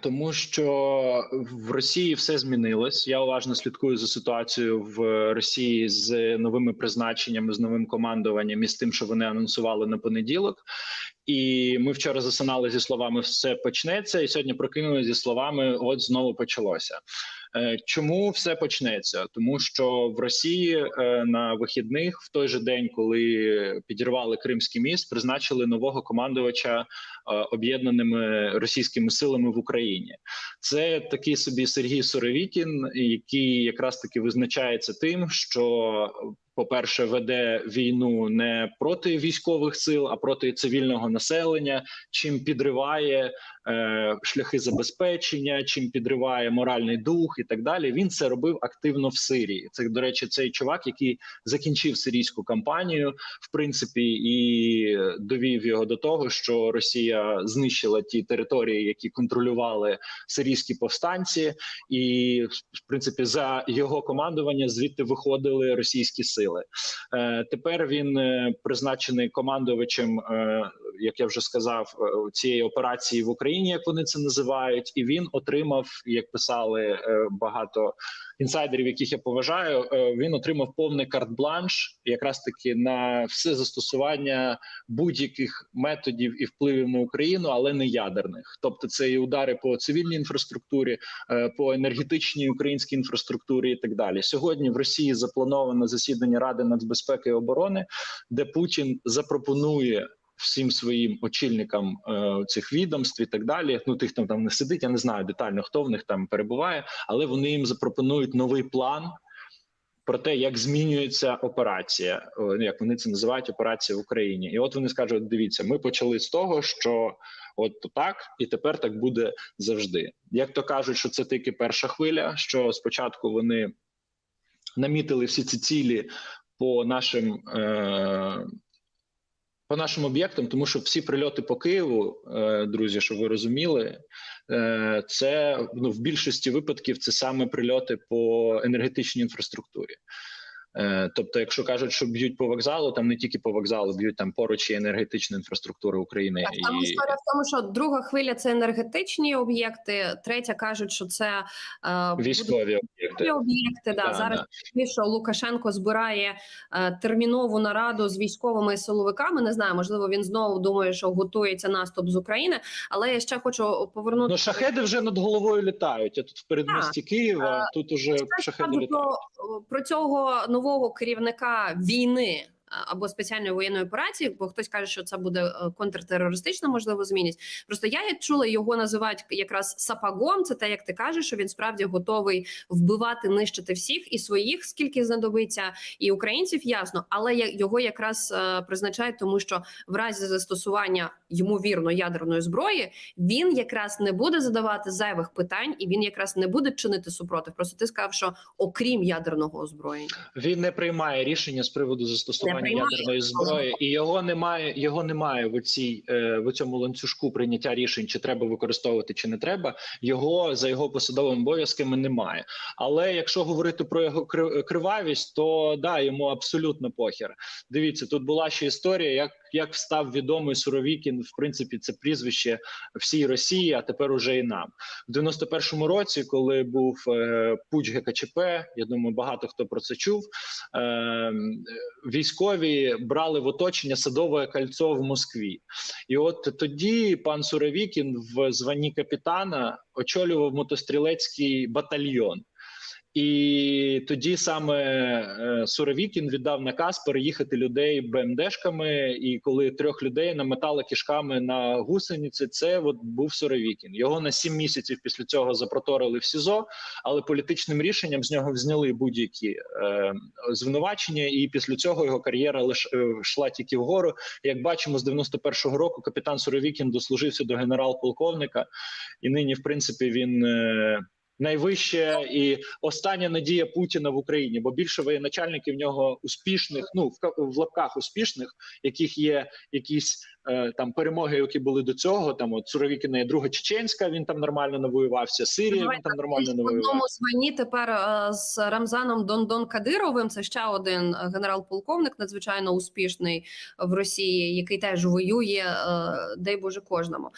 Тому що в Росії все змінилось. Я уважно слідкую за ситуацією в Росії з новими призначеннями, з новим командуванням і з тим, що вони анонсували на понеділок. І ми вчора засинали зі словами все почнеться, і сьогодні прокинули зі словами От знову почалося. Е, Чому все почнеться? Тому що в Росії е, на вихідних, в той же день, коли підірвали Кримський міст, призначили нового командувача е, об'єднаними російськими силами в Україні. Це такий собі Сергій Соровікін, який якраз таки визначається тим, що. По-перше, веде війну не проти військових сил, а проти цивільного населення, чим підриває е, шляхи забезпечення, чим підриває моральний дух і так далі. Він це робив активно в Сирії. Це до речі, цей чувак, який закінчив сирійську кампанію, в принципі, і довів його до того, що Росія знищила ті території, які контролювали сирійські повстанці, і в принципі за його командування звідти виходили російські сили. Е, тепер він е, призначений командувачем, е, як я вже сказав, е, цієї операції в Україні, як вони це називають, і він отримав, як писали е, багато інсайдерів, яких я поважаю. е, Він отримав повний карт-бланш, якраз таки на все застосування будь-яких методів і впливів на Україну, але не ядерних. Тобто, це і удари по цивільній інфраструктурі, по енергетичній українській інфраструктурі і так далі. Сьогодні в Росії заплановано засідання Ради нацбезпеки і оборони, де Путін запропонує. Всім своїм очільникам е, цих відомств і так далі. Ну тих там там не сидить. Я не знаю детально, хто в них там перебуває, але вони їм запропонують новий план про те, як змінюється операція, як вони це називають операція в Україні. І от вони скажуть: дивіться, ми почали з того, що от так, і тепер так буде завжди. Як то кажуть, що це тільки перша хвиля. Що спочатку вони намітили всі ці цілі по нашим. Е- по нашим об'єктам, тому що всі прильоти по Києву, е, друзі, що ви розуміли, е, це ну в більшості випадків це саме прильоти по енергетичній інфраструктурі. Е, Тобто, якщо кажуть, що б'ють по вокзалу, там не тільки по вокзалу, б'ють там поруч і енергетична інфраструктура України. Так, там і... історія в тому, що друга хвиля це енергетичні об'єкти, третя кажуть, що це е, Військові об'єкти. об'єкти. Да, Да, зараз да. що Лукашенко збирає е, термінову нараду з військовими силовиками. Не знаю, можливо, він знову думає, що готується наступ з України. Але я ще хочу повернути Ну шахеди вже над головою літають. Я тут в передмісті Києва. Тут уже шахеди літають. Про, цього нового керівника війни. Або спеціальної воєнної операції, бо хтось каже, що це буде е, контртерористична, можливо, змінність. Просто я як чула, його називають якраз сапагом. Це те, як ти кажеш, що він справді готовий вбивати, нищити всіх і своїх, скільки знадобиться, і українців ясно, але його якраз е, призначають, тому що в разі застосування ймовірно ядерної зброї він якраз не буде задавати зайвих питань, і він якраз не буде чинити супротив. Просто ти сказав, що окрім ядерного озброєння, Він не приймає рішення з приводу застосування. Ядерної зброї, і його немає. Його немає в цій е, в цьому ланцюжку прийняття рішень, чи треба використовувати, чи не треба. Його за його посадовими обов'язками немає. Але якщо говорити про його кривавість, то да, йому абсолютно похер. Дивіться, тут була ще історія, як, як став відомий Суровікін. В принципі, це прізвище всій Росії, а тепер уже і нам. В 91-му році, коли був е, пуч ГКЧП, я думаю, багато хто про це чув. Е, військові брали в оточення садове кольцо в Москві, і от тоді пан Суровікін в званні капітана очолював мотострілецький батальйон. І тоді саме е, Суровікін віддав наказ переїхати людей БМДшками. І коли трьох людей наметали кишками на гусениці, це от був Суровікін. Його на сім місяців після цього запроторили в СІЗО, але політичним рішенням з нього зняли будь-які е, звинувачення, і після цього його кар'єра лиш е, йшла тільки вгору. Як бачимо, з 91-го року капітан Суровікін дослужився до генерал-полковника, і нині, в принципі, він. Е, Найвища і остання надія Путіна в Україні, бо більше воєначальників в нього успішних, ну в, в лапках успішних, яких є якісь е, там перемоги, які були до цього. Там от Суровікіна є друга чеченська, він там нормально навоювався. Сирія він там нормально в одному звані тепер е, з Рамзаном Дондон Кадировим. Це ще один е, генерал-полковник, надзвичайно успішний в Росії, який теж воює. е, Дай Боже кожному.